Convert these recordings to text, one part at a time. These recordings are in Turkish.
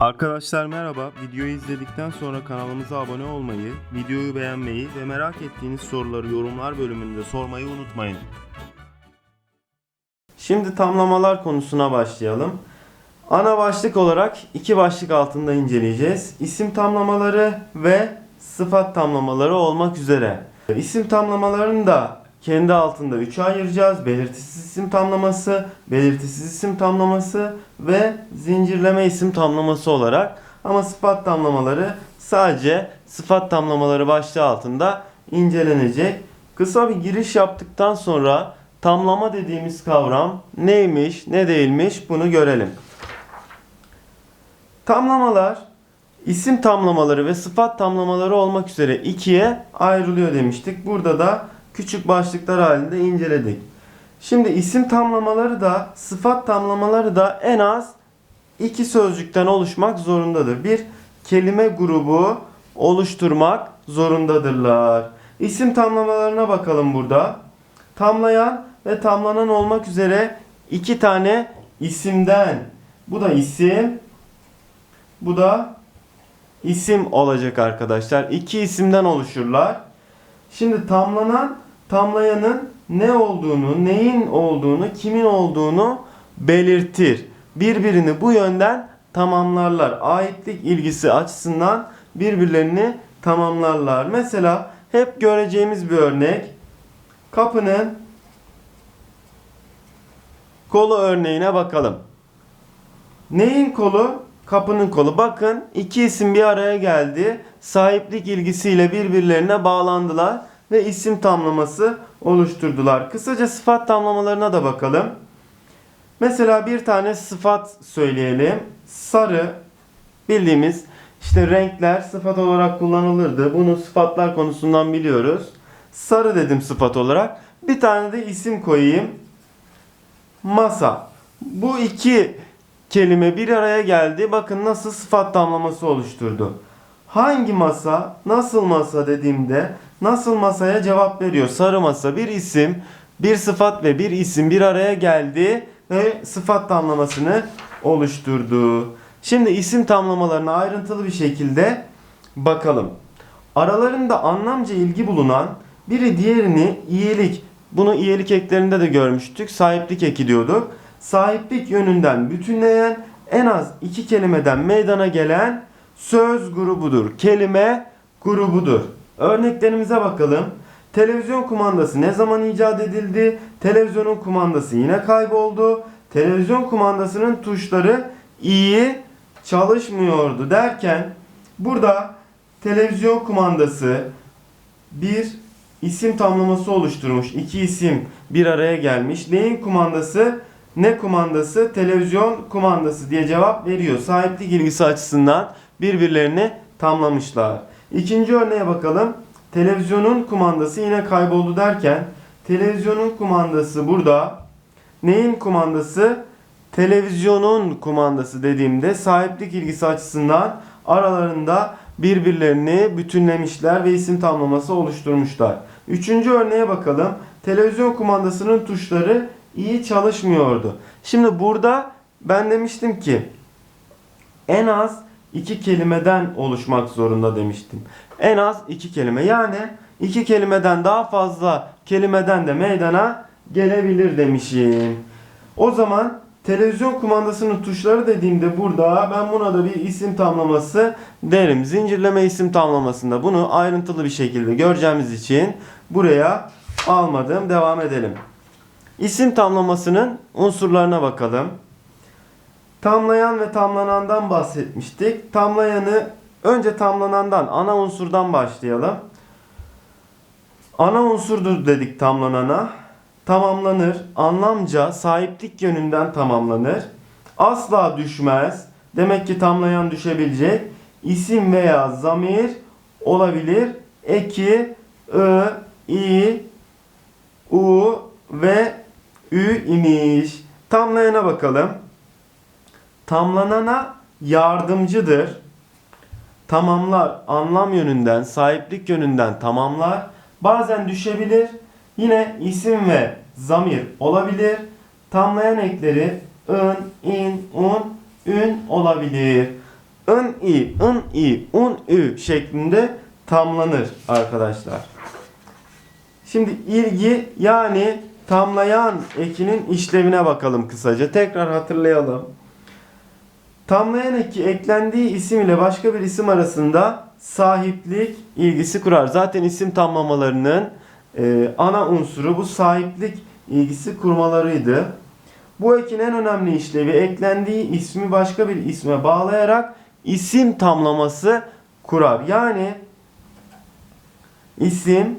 Arkadaşlar merhaba. Videoyu izledikten sonra kanalımıza abone olmayı, videoyu beğenmeyi ve merak ettiğiniz soruları yorumlar bölümünde sormayı unutmayın. Şimdi tamlamalar konusuna başlayalım. Ana başlık olarak iki başlık altında inceleyeceğiz. İsim tamlamaları ve sıfat tamlamaları olmak üzere. İsim tamlamalarını da kendi altında üçe ayıracağız. Belirtisiz isim tamlaması, belirtisiz isim tamlaması ve zincirleme isim tamlaması olarak. Ama sıfat tamlamaları sadece sıfat tamlamaları başlığı altında incelenecek. Kısa bir giriş yaptıktan sonra tamlama dediğimiz kavram neymiş, ne değilmiş bunu görelim. Tamlamalar isim tamlamaları ve sıfat tamlamaları olmak üzere ikiye ayrılıyor demiştik. Burada da küçük başlıklar halinde inceledik. Şimdi isim tamlamaları da sıfat tamlamaları da en az iki sözcükten oluşmak zorundadır. Bir kelime grubu oluşturmak zorundadırlar. İsim tamlamalarına bakalım burada. Tamlayan ve tamlanan olmak üzere iki tane isimden. Bu da isim, bu da isim olacak arkadaşlar. İki isimden oluşurlar. Şimdi tamlanan tamlayanın ne olduğunu, neyin olduğunu, kimin olduğunu belirtir. Birbirini bu yönden tamamlarlar. Aitlik ilgisi açısından birbirlerini tamamlarlar. Mesela hep göreceğimiz bir örnek. Kapının kolu örneğine bakalım. Neyin kolu? Kapının kolu. Bakın iki isim bir araya geldi. Sahiplik ilgisiyle birbirlerine bağlandılar ve isim tamlaması oluşturdular. Kısaca sıfat tamlamalarına da bakalım. Mesela bir tane sıfat söyleyelim. Sarı bildiğimiz işte renkler sıfat olarak kullanılırdı. Bunu sıfatlar konusundan biliyoruz. Sarı dedim sıfat olarak. Bir tane de isim koyayım. Masa. Bu iki kelime bir araya geldi. Bakın nasıl sıfat tamlaması oluşturdu. Hangi masa, nasıl masa dediğimde nasıl masaya cevap veriyor. Sarı masa bir isim, bir sıfat ve bir isim bir araya geldi ve sıfat tamlamasını oluşturdu. Şimdi isim tamlamalarına ayrıntılı bir şekilde bakalım. Aralarında anlamca ilgi bulunan biri diğerini iyilik, bunu iyilik eklerinde de görmüştük. Sahiplik eki diyorduk. Sahiplik yönünden bütünleyen en az iki kelimeden meydana gelen söz grubudur. Kelime grubudur. Örneklerimize bakalım. Televizyon kumandası ne zaman icat edildi? Televizyonun kumandası yine kayboldu. Televizyon kumandasının tuşları iyi çalışmıyordu derken burada televizyon kumandası bir isim tamlaması oluşturmuş. İki isim bir araya gelmiş. Neyin kumandası? Ne kumandası? Televizyon kumandası diye cevap veriyor. Sahiplik ilgisi açısından birbirlerini tamlamışlar. İkinci örneğe bakalım. Televizyonun kumandası yine kayboldu derken televizyonun kumandası burada. Neyin kumandası? Televizyonun kumandası dediğimde sahiplik ilgisi açısından aralarında birbirlerini bütünlemişler ve isim tamlaması oluşturmuşlar. Üçüncü örneğe bakalım. Televizyon kumandasının tuşları iyi çalışmıyordu. Şimdi burada ben demiştim ki en az iki kelimeden oluşmak zorunda demiştim. En az iki kelime. Yani iki kelimeden daha fazla kelimeden de meydana gelebilir demişim. O zaman televizyon kumandasının tuşları dediğimde burada ben buna da bir isim tamlaması derim. Zincirleme isim tamlamasında bunu ayrıntılı bir şekilde göreceğimiz için buraya almadım. Devam edelim. İsim tamlamasının unsurlarına bakalım. Tamlayan ve tamlanandan bahsetmiştik. Tamlayanı önce tamlanandan, ana unsurdan başlayalım. Ana unsurdur dedik tamlanana. Tamamlanır, anlamca sahiplik yönünden tamamlanır. Asla düşmez. Demek ki tamlayan düşebilecek. İsim veya zamir olabilir. Eki, ı, i, u ve ü imiş. Tamlayana bakalım. Tamlanana yardımcıdır. Tamamlar anlam yönünden, sahiplik yönünden tamamlar. Bazen düşebilir. Yine isim ve zamir olabilir. Tamlayan ekleri ın, in, un, ün olabilir. ın i, ın i, un ü şeklinde tamlanır arkadaşlar. Şimdi ilgi yani tamlayan ekinin işlevine bakalım kısaca. Tekrar hatırlayalım. Tamlayan eki eklendiği isim ile başka bir isim arasında sahiplik ilgisi kurar. Zaten isim tamlamalarının e, ana unsuru bu sahiplik ilgisi kurmalarıydı. Bu ekin en önemli işlevi eklendiği ismi başka bir isme bağlayarak isim tamlaması kurar. Yani isim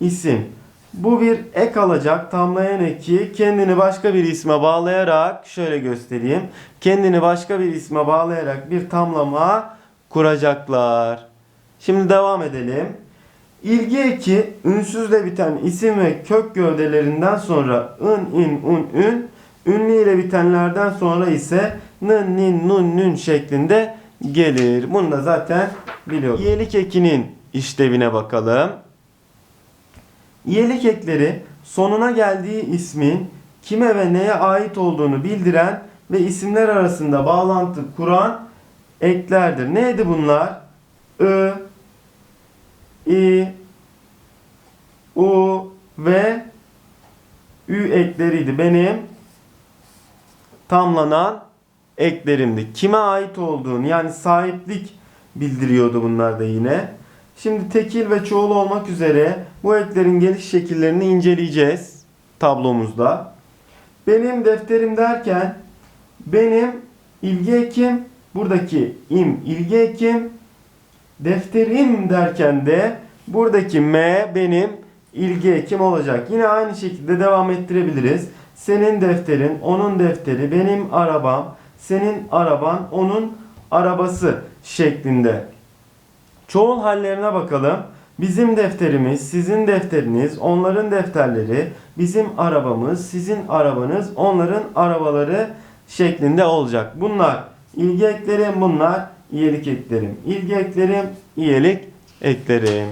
isim. Bu bir ek alacak tamlayan eki kendini başka bir isme bağlayarak şöyle göstereyim. Kendini başka bir isme bağlayarak bir tamlama kuracaklar. Şimdi devam edelim. İlgi eki ünsüzle biten isim ve kök gövdelerinden sonra ın, in, un, ün, ünlü ile bitenlerden sonra ise nın, nin, nun, nün şeklinde gelir. Bunu da zaten biliyoruz. İyelik ekinin işlevine bakalım. İyelik ekleri sonuna geldiği ismin kime ve neye ait olduğunu bildiren ve isimler arasında bağlantı kuran eklerdir. Neydi bunlar? I, i, u ve ü ekleriydi. Benim tamlanan eklerimdi. Kime ait olduğunu yani sahiplik bildiriyordu bunlar da yine. Şimdi tekil ve çoğul olmak üzere bu eklerin geliş şekillerini inceleyeceğiz tablomuzda. Benim defterim derken benim ilgi ekim buradaki im ilgi ekim defterim derken de buradaki m benim ilgi ekim olacak. Yine aynı şekilde devam ettirebiliriz. Senin defterin, onun defteri, benim arabam, senin araban, onun arabası şeklinde. Çoğul hallerine bakalım. Bizim defterimiz, sizin defteriniz, onların defterleri, bizim arabamız, sizin arabanız, onların arabaları şeklinde olacak. Bunlar ilgi eklerim, bunlar iyilik eklerim. İlgi eklerim, iyilik eklerim.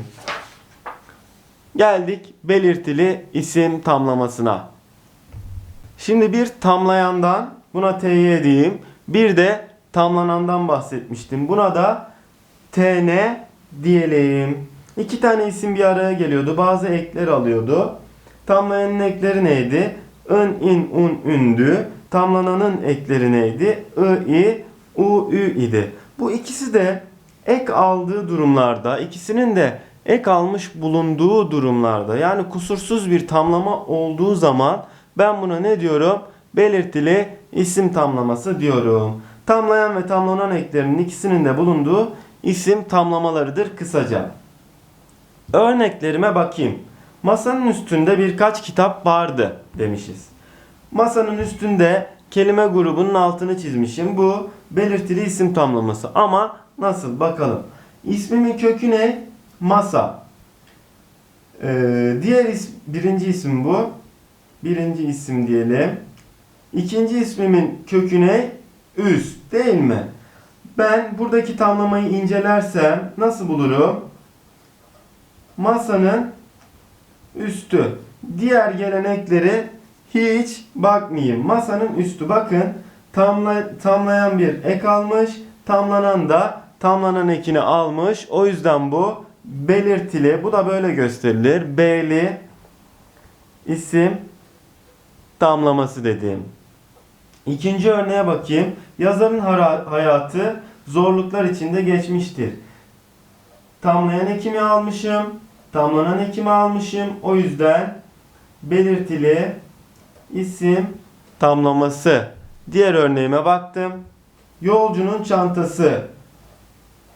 Geldik belirtili isim tamlamasına. Şimdi bir tamlayandan, buna TY diyeyim. Bir de tamlanandan bahsetmiştim. Buna da TN diyelim. İki tane isim bir araya geliyordu. Bazı ekler alıyordu. Tamlayanın ekleri neydi? ın, in, un, ündü. Tamlananın ekleri neydi? I, i, u, ü idi. Bu ikisi de ek aldığı durumlarda, ikisinin de ek almış bulunduğu durumlarda yani kusursuz bir tamlama olduğu zaman ben buna ne diyorum? Belirtili isim tamlaması diyorum. Tamlayan ve tamlanan eklerinin ikisinin de bulunduğu isim tamlamalarıdır kısaca. Örneklerime bakayım. Masanın üstünde birkaç kitap vardı demişiz. Masanın üstünde kelime grubunun altını çizmişim. Bu belirtili isim tamlaması. Ama nasıl bakalım. İsmimin kökü ne? Masa. Ee, diğer is birinci isim bu. Birinci isim diyelim. İkinci ismimin kökü ne? Üst değil mi? Ben buradaki tamlamayı incelersem nasıl bulurum? Masanın üstü. Diğer gelenekleri hiç bakmayayım. Masanın üstü bakın tamla, tamlayan bir ek almış. Tamlanan da tamlanan ekini almış. O yüzden bu belirtili. Bu da böyle gösterilir. B'li isim tamlaması dediğim. İkinci örneğe bakayım. Yazarın hayatı zorluklar içinde geçmiştir. Tamlayan ekimi almışım. Tamlanan ekimi almışım. O yüzden belirtili isim tamlaması. Diğer örneğime baktım. Yolcunun çantası.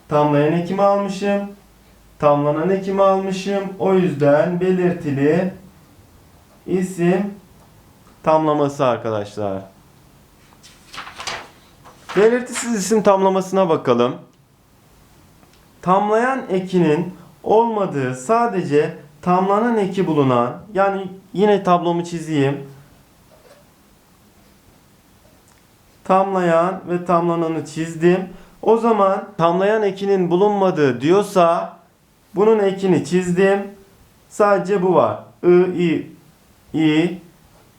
Tamlayan ekimi almışım. Tamlanan ekimi almışım. O yüzden belirtili isim tamlaması arkadaşlar. Belirtisiz isim tamlamasına bakalım. Tamlayan ekinin olmadığı sadece tamlanan eki bulunan yani yine tablomu çizeyim. Tamlayan ve tamlananı çizdim. O zaman tamlayan ekinin bulunmadığı diyorsa bunun ekini çizdim. Sadece bu var. I, i, i,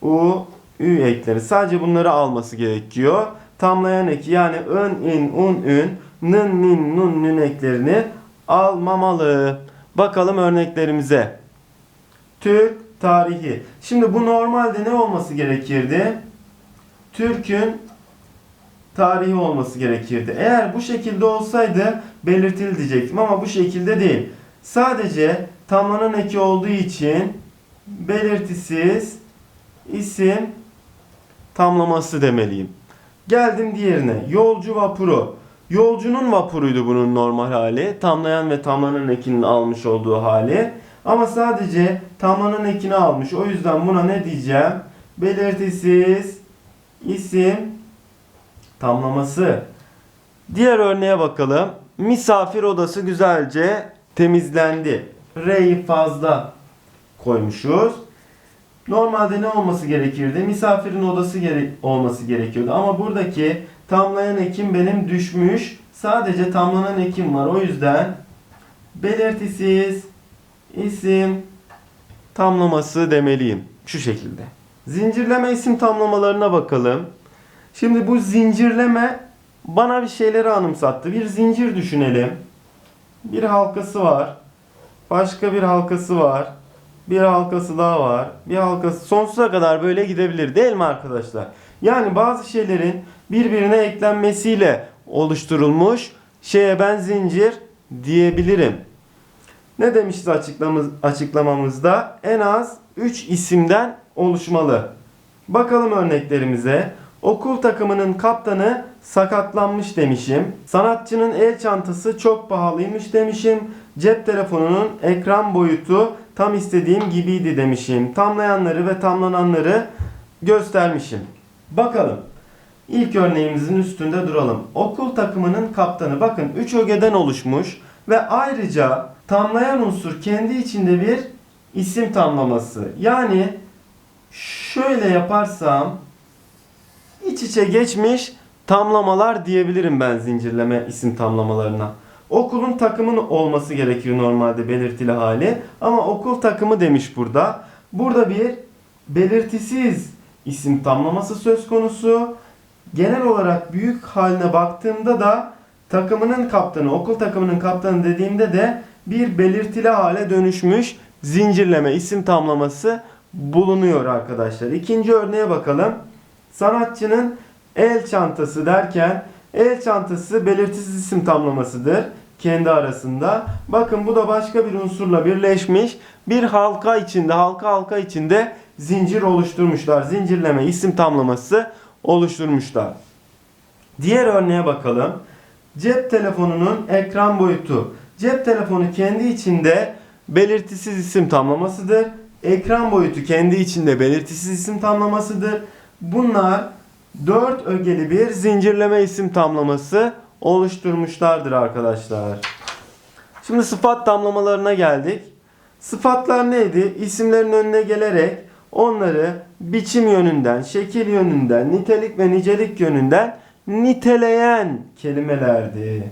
u, ü ekleri. Sadece bunları alması gerekiyor. tamlayan eki yani ön, in, un, ün, nın, nin, nun, nün eklerini almamalı. Bakalım örneklerimize. Türk tarihi. Şimdi bu normalde ne olması gerekirdi? Türk'ün tarihi olması gerekirdi. Eğer bu şekilde olsaydı belirtili diyecektim ama bu şekilde değil. Sadece tamlanan eki olduğu için belirtisiz isim tamlaması demeliyim. Geldim diğerine. Yolcu vapuru. Yolcunun vapuruydu bunun normal hali. Tamlayan ve tamlanan ekinin almış olduğu hali. Ama sadece tamlanan ekini almış. O yüzden buna ne diyeceğim? Belirtisiz isim tamlaması. Diğer örneğe bakalım. Misafir odası güzelce temizlendi. R'yi fazla koymuşuz. Normalde ne olması gerekirdi? Misafirin odası gere- olması gerekiyordu. Ama buradaki tamlayan ekim benim düşmüş. Sadece tamlanan ekim var. O yüzden belirtisiz isim tamlaması demeliyim. Şu şekilde. Zincirleme isim tamlamalarına bakalım. Şimdi bu zincirleme bana bir şeyleri anımsattı. Bir zincir düşünelim. Bir halkası var. Başka bir halkası var. Bir halkası daha var. Bir halkası sonsuza kadar böyle gidebilir değil mi arkadaşlar? Yani bazı şeylerin birbirine eklenmesiyle oluşturulmuş şeye ben zincir diyebilirim. Ne demişiz açıklamamız, açıklamamızda? En az 3 isimden oluşmalı. Bakalım örneklerimize. Okul takımının kaptanı sakatlanmış demişim. Sanatçının el çantası çok pahalıymış demişim. Cep telefonunun ekran boyutu tam istediğim gibiydi demişim. Tamlayanları ve tamlananları göstermişim. Bakalım. İlk örneğimizin üstünde duralım. Okul takımının kaptanı bakın 3 ögeden oluşmuş ve ayrıca tamlayan unsur kendi içinde bir isim tamlaması. Yani şöyle yaparsam iç içe geçmiş tamlamalar diyebilirim ben zincirleme isim tamlamalarına. Okulun takımın olması gerekiyor normalde belirtili hali ama okul takımı demiş burada. Burada bir belirtisiz isim tamlaması söz konusu. Genel olarak büyük haline baktığımda da takımının kaptanı, okul takımının kaptanı dediğimde de bir belirtili hale dönüşmüş zincirleme isim tamlaması bulunuyor arkadaşlar. İkinci örneğe bakalım. Sanatçının el çantası derken el çantası belirtisiz isim tamlamasıdır kendi arasında. Bakın bu da başka bir unsurla birleşmiş. Bir halka içinde, halka halka içinde zincir oluşturmuşlar. Zincirleme isim tamlaması oluşturmuşlar. Diğer örneğe bakalım. Cep telefonunun ekran boyutu. Cep telefonu kendi içinde belirtisiz isim tamlamasıdır. Ekran boyutu kendi içinde belirtisiz isim tamlamasıdır. Bunlar dört ögeli bir zincirleme isim tamlaması oluşturmuşlardır arkadaşlar. Şimdi sıfat tamlamalarına geldik. Sıfatlar neydi? İsimlerin önüne gelerek onları biçim yönünden, şekil yönünden, nitelik ve nicelik yönünden niteleyen kelimelerdi.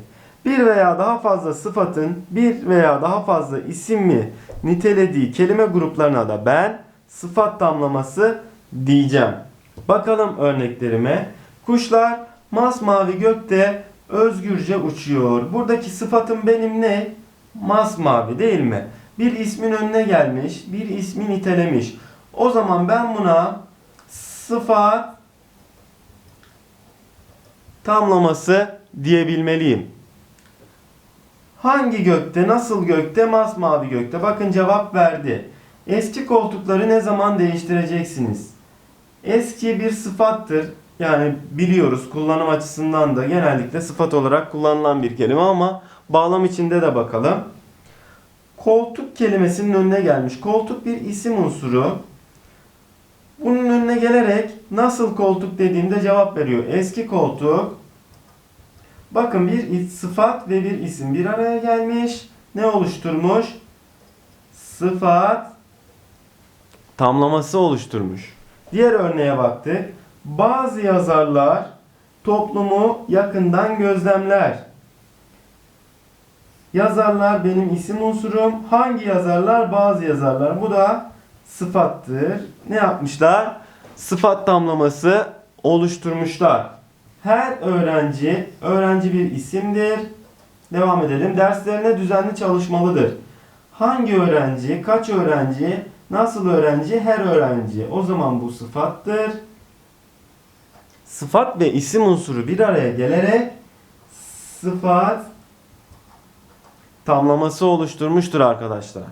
Bir veya daha fazla sıfatın bir veya daha fazla ismi nitelediği kelime gruplarına da ben sıfat tamlaması diyeceğim. Bakalım örneklerime. Kuşlar masmavi gökte özgürce uçuyor. Buradaki sıfatım benim ne? Masmavi değil mi? Bir ismin önüne gelmiş, bir ismi nitelemiş. O zaman ben buna sıfat tamlaması diyebilmeliyim. Hangi gökte, nasıl gökte, masmavi gökte? Bakın cevap verdi. Eski koltukları ne zaman değiştireceksiniz? Eski bir sıfattır. Yani biliyoruz kullanım açısından da genellikle sıfat olarak kullanılan bir kelime ama bağlam içinde de bakalım. Koltuk kelimesinin önüne gelmiş. Koltuk bir isim unsuru. Bunun önüne gelerek nasıl koltuk dediğimde cevap veriyor. Eski koltuk. Bakın bir sıfat ve bir isim bir araya gelmiş. Ne oluşturmuş? Sıfat tamlaması oluşturmuş. Diğer örneğe baktık. Bazı yazarlar toplumu yakından gözlemler. Yazarlar benim isim unsurum. Hangi yazarlar? Bazı yazarlar. Bu da sıfattır. Ne yapmışlar? Sıfat tamlaması oluşturmuşlar. Her öğrenci, öğrenci bir isimdir. Devam edelim. Derslerine düzenli çalışmalıdır. Hangi öğrenci, kaç öğrenci, nasıl öğrenci, her öğrenci. O zaman bu sıfattır. Sıfat ve isim unsuru bir araya gelerek sıfat tamlaması oluşturmuştur arkadaşlar.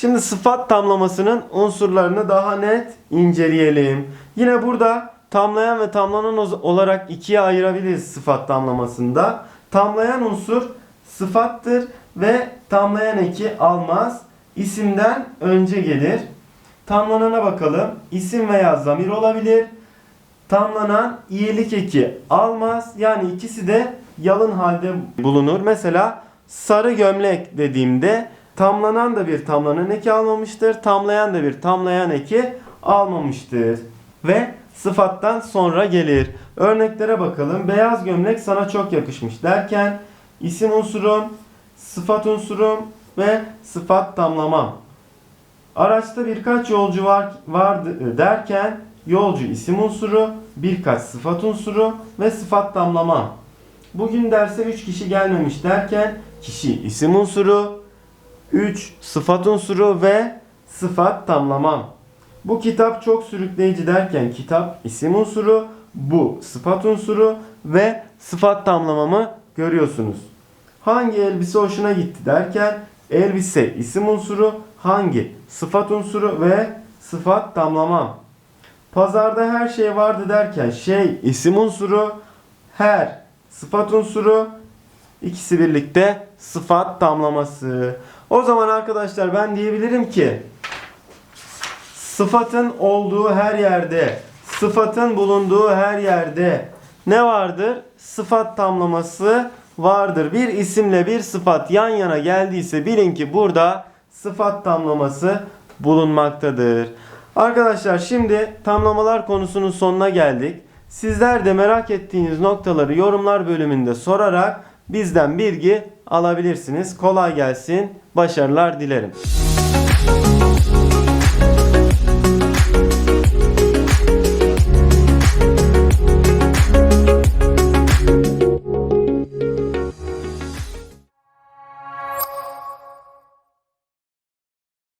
Şimdi sıfat tamlamasının unsurlarını daha net inceleyelim. Yine burada tamlayan ve tamlanan olarak ikiye ayırabiliriz sıfat tamlamasında. Tamlayan unsur sıfattır ve tamlayan eki almaz. İsimden önce gelir. Tamlanana bakalım. İsim veya zamir olabilir. Tamlanan iyilik eki almaz. Yani ikisi de yalın halde bulunur. Mesela sarı gömlek dediğimde tamlanan da bir tamlanan eki almamıştır. Tamlayan da bir tamlayan eki almamıştır. Ve sıfattan sonra gelir. Örneklere bakalım. Beyaz gömlek sana çok yakışmış derken isim unsurum, sıfat unsurum ve sıfat tamlamam. Araçta birkaç yolcu var vardı derken yolcu isim unsuru, birkaç sıfat unsuru ve sıfat tamlama. Bugün derse 3 kişi gelmemiş derken kişi isim unsuru, 3 sıfat unsuru ve sıfat tamlamam. Bu kitap çok sürükleyici derken kitap isim unsuru, bu sıfat unsuru ve sıfat tamlamamı görüyorsunuz. Hangi elbise hoşuna gitti derken elbise isim unsuru, hangi sıfat unsuru ve sıfat tamlamam. Pazarda her şey vardı derken şey isim unsuru, her sıfat unsuru, ikisi birlikte sıfat tamlaması. O zaman arkadaşlar ben diyebilirim ki sıfatın olduğu her yerde, sıfatın bulunduğu her yerde ne vardır? Sıfat tamlaması vardır. Bir isimle bir sıfat yan yana geldiyse bilin ki burada sıfat tamlaması bulunmaktadır. Arkadaşlar şimdi tamlamalar konusunun sonuna geldik. Sizler de merak ettiğiniz noktaları yorumlar bölümünde sorarak bizden bilgi alabilirsiniz. Kolay gelsin. Başarılar dilerim.